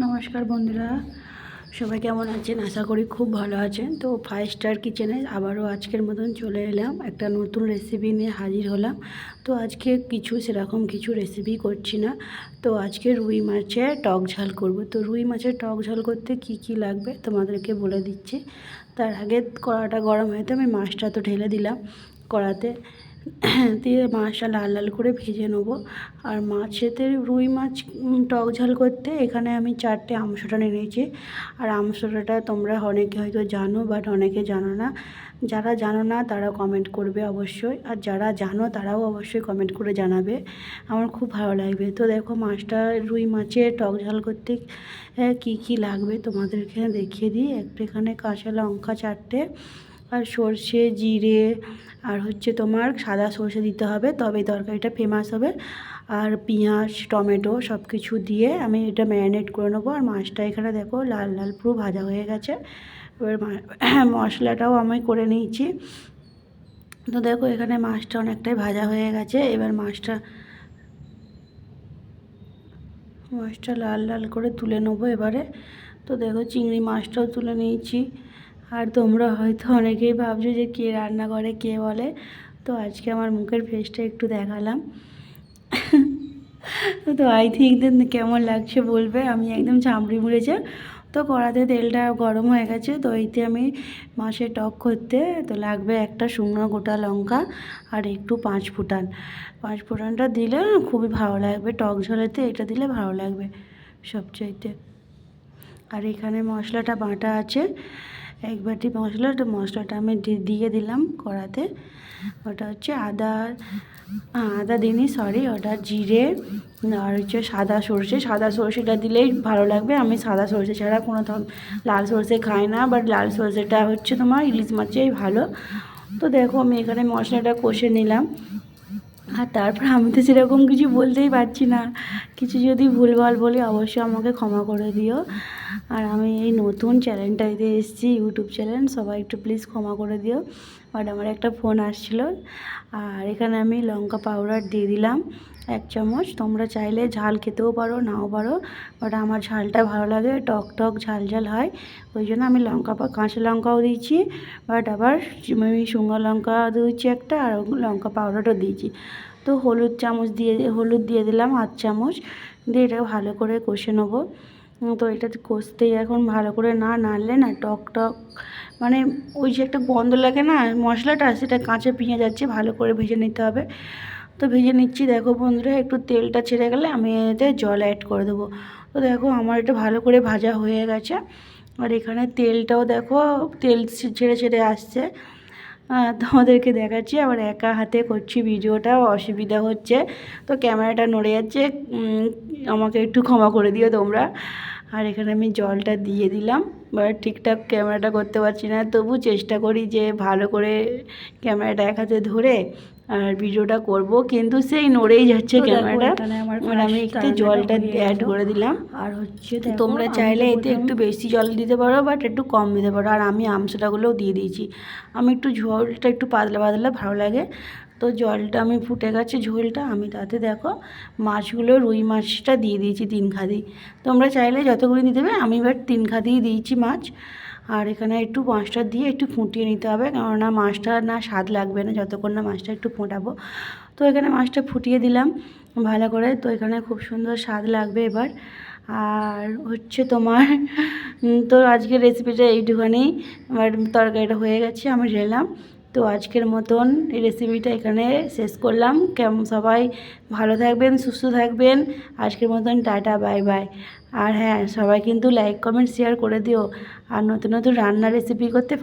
নমস্কার বন্ধুরা, সবাই কেমন আছেন? আশা করি খুব ভালো আছেন। তো ফাইভ স্টার কিচেনে আবারও আজকের মতন চলে এলাম। একটা নতুন রেসিপি নিয়ে হাজির হলাম। তো আজকে কিছু সেরকম কিছু রেসিপি করছি না। তো আজকে রুই মাছে টক ঝাল করব। তো রুই মাছের টক ঝাল করতে কি কি লাগবে তোমাদেরকে বলে দিচ্ছি। তার আগে কড়াটা গরম হয়েতে আমি মাছটা তো ঢেলে দিলাম। কড়াতে দিয়ে মাছটা লাল লাল করে ভেজে নেব। আর মাছেতে রুই মাছ টক ঝাল করতে এখানে আমি চারটে আমসোটা নিয়েছি। আর আমসোটাটা তোমরা অনেকে হয়তো জানো বাট অনেকে জানো না। যারা জানো না, তারা কমেন্ট করবে অবশ্যই। আর যারা জানো, তারাও অবশ্যই কমেন্ট করে জানাবে। আমার খুব ভালো লাগবে। তো দেখো মাছটা, রুই মাছের টক ঝাল করতে কী কী লাগবে তোমাদেরকে দেখিয়ে দিই। একটা এখানে কাঁচা লঙ্কা চারটে আর সর্ষে, জিরে আর হচ্ছে তোমার সাদা সর্ষে দিতে হবে। তবে তরকারিটা ফেমাস হবে। আর পেঁয়াজ, টমেটো সব কিছু দিয়ে আমি এটা ম্যারিনেট করে নেব। আর মাছটা এখানে দেখো লাল লাল পুরো ভাজা হয়ে গেছে। এবার মশলাটাও আমি করে নিয়েছি। তো দেখো এখানে মাছটা অনেকটাই ভাজা হয়ে গেছে। এবার মাছটা মাছটা লাল লাল করে তুলে নেব এবারে। তো দেখো চিংড়ি মাছটাও তুলে নিয়েছি। আর তোমরা হয়তো অনেকেই ভাবছ যে কে রান্না করে, কে বলে। তো আজকে আমার মুখের ফেসটা একটু দেখালাম। তো আই থিঙ্ক কেমন লাগছে বলবে? আমি একদম চামড়ি মুড়েছে। তো কড়াতে তেলটা গরম হয়ে গেছে। তো এইতে আমি মাছের টক করতে, তো লাগবে একটা শুকনো গোটা লঙ্কা আর একটু পাঁচ ফুটান। পাঁচ ফুটানটা দিলে খুবই ভালো লাগবে। টক ঝোলেতে এটা দিলে ভালো লাগবে সবচাইতে। আর এখানে মশলাটা বাটা আছে। এক বাটি মশলা তো মশলাটা আমি দিয়ে দিলাম কড়াতে। ওটা হচ্ছে আদা আদা দিনই সরি ওটা জিরে আর হচ্ছে সাদা সর্ষে। সাদা সর্ষেটা দিলেই ভালো লাগবে। আমি সাদা সর্ষে ছাড়া কোনো লাল সর্ষে খাই না বাট লাল সর্ষেটা হচ্ছে তোমার ইলিশ মাছেই ভালো। তো দেখো, আমি এখানে মশলাটা কষে নিলাম। আর তারপর আমি তো সেরকম কিছু বলতেই পারছি না। কিছু যদি ভুলভাল বলি, অবশ্যই আমাকে ক্ষমা করে দিও। আর আমি এই নতুন চ্যানেলটাতে এসেছি ইউটিউব চ্যানেল সবাই একটু প্লিজ ক্ষমা করে দিও। বাট আমার একটা ফোন আসছিল, আর এখানে আমি লঙ্কা পাউডার দিয়ে দিলাম, এক চামচ। তোমরা চাইলে ঝাল খেতেও পারো, নাও পারো বাট আমার ঝালটা ভালো লাগে, টক টক ঝাল ঝাল হয়, ওই জন্য আমি লঙ্কা কাঁচা লঙ্কাও দিয়েছি বাট আবার আমি শুকনো লঙ্কা দিয়েছি একটা, আর লঙ্কা পাউডারও দিয়েছি। তো হলুদ চামচ দিয়ে, হলুদ দিয়ে দিলাম আধ চামচ, দিয়ে এটা ভালো করে কষে নেব। তো এটা কষতেই এখন ভালো করে না নাড়লে না টক টক মানে ওই যে একটা গন্ধ লাগে না, মশলাটা সেটা কাঁচা পিঁয়ে যাচ্ছে, ভালো করে ভেজে নিতে হবে। তো ভেজে নিচ্ছি, দেখো বন্ধুরা, একটু তেলটা ছেড়ে গেলে আমি এতে জল অ্যাড করে দেবো। তো দেখো আমার এটা ভালো করে ভাজা হয়ে গেছে। আর এখানে তেলটাও দেখো, তেল ছেড়ে ছেড়ে আসছে। তোমাদেরকে দেখাচ্ছি, আবার একা হাতে করছি ভিডিওটা অসুবিধা হচ্ছে। তো ক্যামেরাটা নড়ে যাচ্ছে আমাকে একটু ক্ষমা করে দিও তোমরা। আর এখানে আমি জলটা দিয়ে দিলাম বাট ঠিকঠাক ক্যামেরাটা করতে পারছি না। তবু চেষ্টা করি যে ভালো করে ক্যামেরাটা এক হাতে ধরে আর ভিডিওটা করব কিন্তু সেই নড়েই যাচ্ছে ক্যামেরাটা। আর আমি একটু জলটা অ্যাড করে দিলাম। আর হচ্ছে তোমরা চাইলে এতে একটু বেশি জল দিতে পারো বাট একটু কম দিতে পারো। আর আমি আমসটাগুলোও দিয়ে দিয়েছি। আমি একটু ঝোলটা একটু পাতলা পাতলা ভালো লাগে। তো জলটা আমি ফুটে গেছে ঝোলটা, আমি তাতে দেখো মাছগুলো রুই মাছটা দিয়ে দিয়েছি তিন খাদি। তোমরা চাইলে যতগুলো দিতে হবে আমি এবার তিন খাদিই দিয়েছি মাছ। আর এখানে একটু মাছটা দিয়ে একটু ফুটিয়ে নিতে হবে, কেননা মাছটা না স্বাদ লাগবে না, যতক্ষণ না মাছটা একটু ফোটাবো। তো এখানে মাছটা ফুটিয়ে দিলাম ভালো করে, তো এখানে খুব সুন্দর স্বাদ লাগবে এবার। আর হচ্ছে তোমার তো আজকের রেসিপিটা এইটুখানি আমার তরকারিটা হয়ে গেছে, আমি রেলাম তো আজকের মতন এই রেসিপিটা এখানে শেষ করলাম। কেমন? সবাই ভালো থাকবেন, সুস্থ থাকবেন। আজকের মতন টাটা বাই বাই আর হ্যাঁ সবাই কিন্তু লাইক কমেন্ট শেয়ার করে দিও। আর নতুন নতুন রান্নার রেসিপি করতে